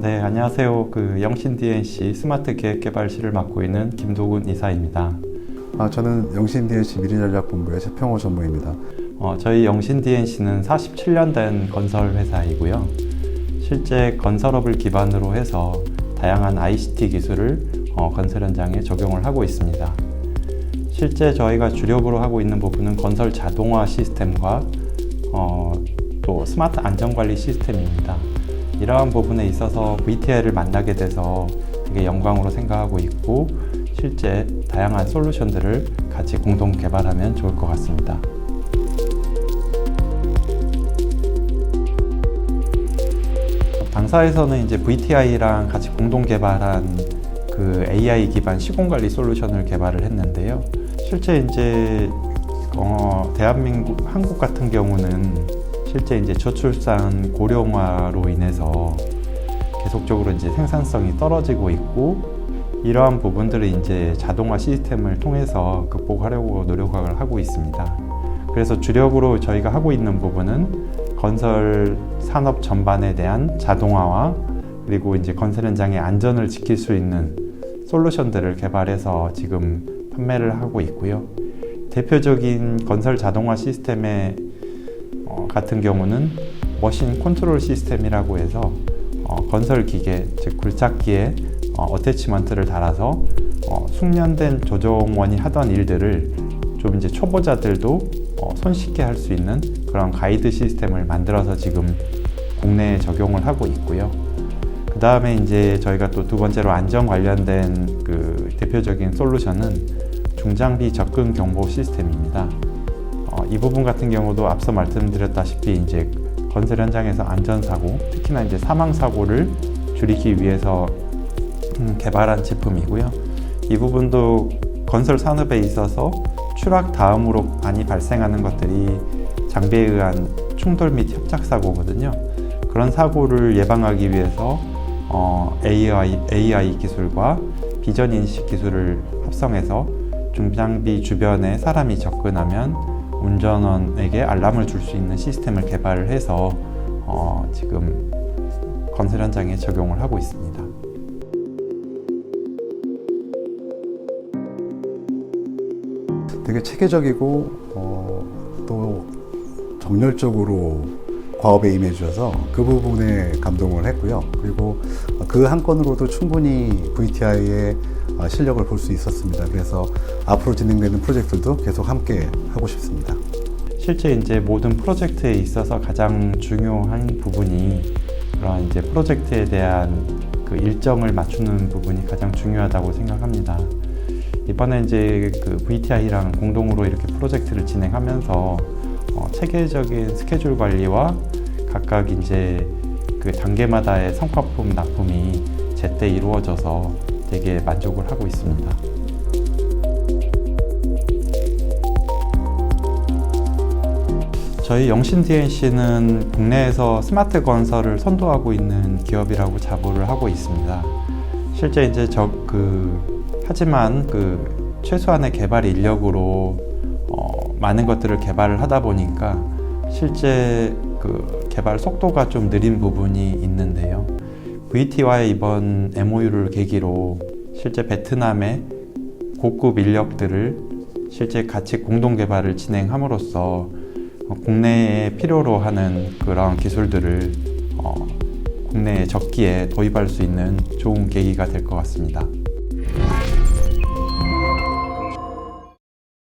네, 안녕하세요. 그 영신 DNC 스마트 기획 개발실을 맡고 있는 김도근 이사입니다. 아, 저는 영신 DNC 미래전략본부의 최평호 전무입니다. 어, 저희 영신 DNC는 47년 된 건설 회사이고요. 실제 건설업을 기반으로 해서 다양한 ICT 기술을 어, 건설 현장에 적용을 하고 있습니다. 실제 저희가 주력으로 하고 있는 부분은 건설 자동화 시스템과 어, 또 스마트 안전관리 시스템입니다. 이러한 부분에 있어서 VTI를 만나게 돼서 되게 영광으로 생각하고 있고 실제 다양한 솔루션들을 같이 공동 개발하면 좋을 것 같습니다. 당사에서는 이제 VTI랑 같이 공동 개발한 그 AI 기반 시공 관리 솔루션을 개발을 했는데요. 실제 이제 어, 대한민국 한국 같은 경우는 실제 이제 저출산 고령화로 인해서 계속적으로 이제 생산성이 떨어지고 있고 이러한 부분들을 이제 자동화 시스템을 통해서 극복하려고 노력을 하고 있습니다. 그래서 주력으로 저희가 하고 있는 부분은 건설 산업 전반에 대한 자동화와 그리고 이제 건설 현장의 안전을 지킬 수 있는 솔루션들을 개발해서 지금 판매를 하고 있고요. 대표적인 건설 자동화 시스템의 어, 같은 경우는 머신 컨트롤 시스템이라고 해서 어, 건설 기계, 즉 굴착기에 어, 어태치먼트를 달아서 어, 숙련된 조종원이 하던 일들을 좀 이제 초보자들도 어, 손쉽게 할 수 있는 그런 가이드 시스템을 만들어서 지금 국내에 적용을 하고 있고요. 그 다음에 이제 저희가 또 두 번째로 안전 관련된 그 대표적인 솔루션은 중장비 접근 경보 시스템입니다. 어, 이 부분 같은 경우도 앞서 말씀드렸다시피 이제 건설 현장에서 안전 사고, 특히나 이제 사망 사고를 줄이기 위해서 음, 개발한 제품이고요. 이 부분도 건설 산업에 있어서 추락 다음으로 많이 발생하는 것들이 장비에 의한 충돌 및 협작 사고거든요. 그런 사고를 예방하기 위해서 어, AI, AI 기술과 비전 인식 기술을 합성해서 중장비 주변에 사람이 접근하면 운전원에게 알람을 줄 수 있는 시스템을 개발을 해서 어, 지금 건설 현장에 적용을 하고 있습니다. 되게 체계적이고 어, 또 정열적으로 과업에 임해 주셔서 그 부분에 감동을 했고요. 그리고 그 한 건으로도 충분히 VTI의 실력을 볼 수 있었습니다. 그래서 앞으로 진행되는 프로젝트들도 계속 함께 하고 싶습니다. 실제 이제 모든 프로젝트에 있어서 가장 중요한 부분이 그런 이제 프로젝트에 대한 그 일정을 맞추는 부분이 가장 중요하다고 생각합니다. 이번에 이제 그 VTI랑 공동으로 이렇게 프로젝트를 진행하면서 어, 체계적인 스케줄 관리와 각각 이제 그 단계마다의 성과품 납품이 제때 이루어져서 되게 만족을 하고 있습니다. 저희 영신 DNC는 국내에서 스마트 건설을 선도하고 있는 기업이라고 자부를 하고 있습니다. 실제 이제 저 그 하지만 그 최소한의 개발 인력으로 어, 많은 것들을 개발을 하다 보니까 실제 그 개발 속도가 좀 느린 부분이 있는데요. VT와의 이번 MOU를 계기로 실제 베트남의 고급 인력들을 실제 같이 공동 개발을 진행함으로써 국내에 필요로 하는 그런 기술들을 어, 국내에 적기에 도입할 수 있는 좋은 계기가 될 것 같습니다.